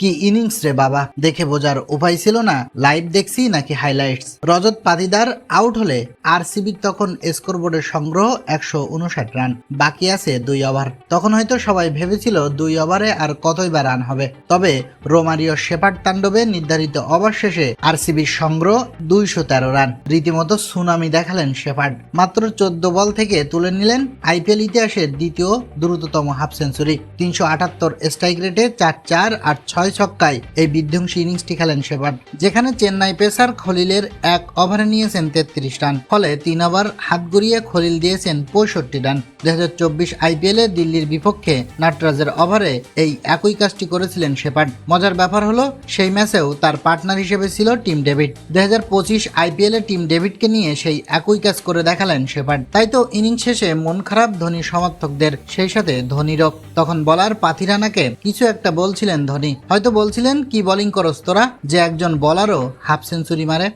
কি ইনিংস রে বাবা? দেখে বোঝার উপায় ছিল না? লাইভ দেখছি নাকি হাইলাইটস রজত পাতিদার আউট হলে আরসিবি তখন স্কোরবোর্ডের সংগ্রহ একশো উনষাট রান বাকি আছে দুই ওভার তখন হয়তো সবাই ভেবেছিল দুই ওভারে আর কতই বা রান হবে। তবে রোমারিও শেপার্ড তাণ্ডবে নির্ধারিত ওভার শেষে আরসিবির সংগ্রহ দুইশো তেরো রান রীতিমতো সুনামি দেখালেন শেপার্ড। মাত্র চোদ্দ বল থেকে তুলে নিলেন আইপিএল ইতিহাসের দ্বিতীয় দ্রুততম হাফ সেঞ্চুরি তিনশো আটাত্তর স্ট্রাইক রেটে চার চার আর ছয় ছক্কায় এই বিধ্বংসী ইনিংসটি খেলেন শেপার্ড যেখানে চেন্নাই পেসার খলিলের এক ওভারে নিয়েছেন তেত্রিশ রান, ফলে তিন ওভার হাত গড়িয়ে খলিল দিয়েছেন পঁয়ষট্টি রান। দু হাজার চব্বিশ আইপিএলে দিল্লির বিপক্ষে নাটরাজের ওভারে এই একই কাজটি করেছিলেন শেপার্ড মজার ব্যাপার হলো, সেই ম্যাচেও তার পার্টনার হিসেবে ছিল টিম ডেভিড। দু হাজার পঁচিশ আইপিএলে টিম ডেভিডকে নিয়ে সেই একই কাজ করে দেখালেন শেপার্ড তাই তো ইনিংস শেষে মন খারাপ ধোনি সমর্থকদের, সেই সাথে ধোনিরও। তখন বলার পাথিরানাকে কিছু একটা বলছিলেন ধোনি। হয়তো বলছিলেন কি বোলিং করস তোরা? যে একজন বলারও হাফ সেঞ্চুরি মারে।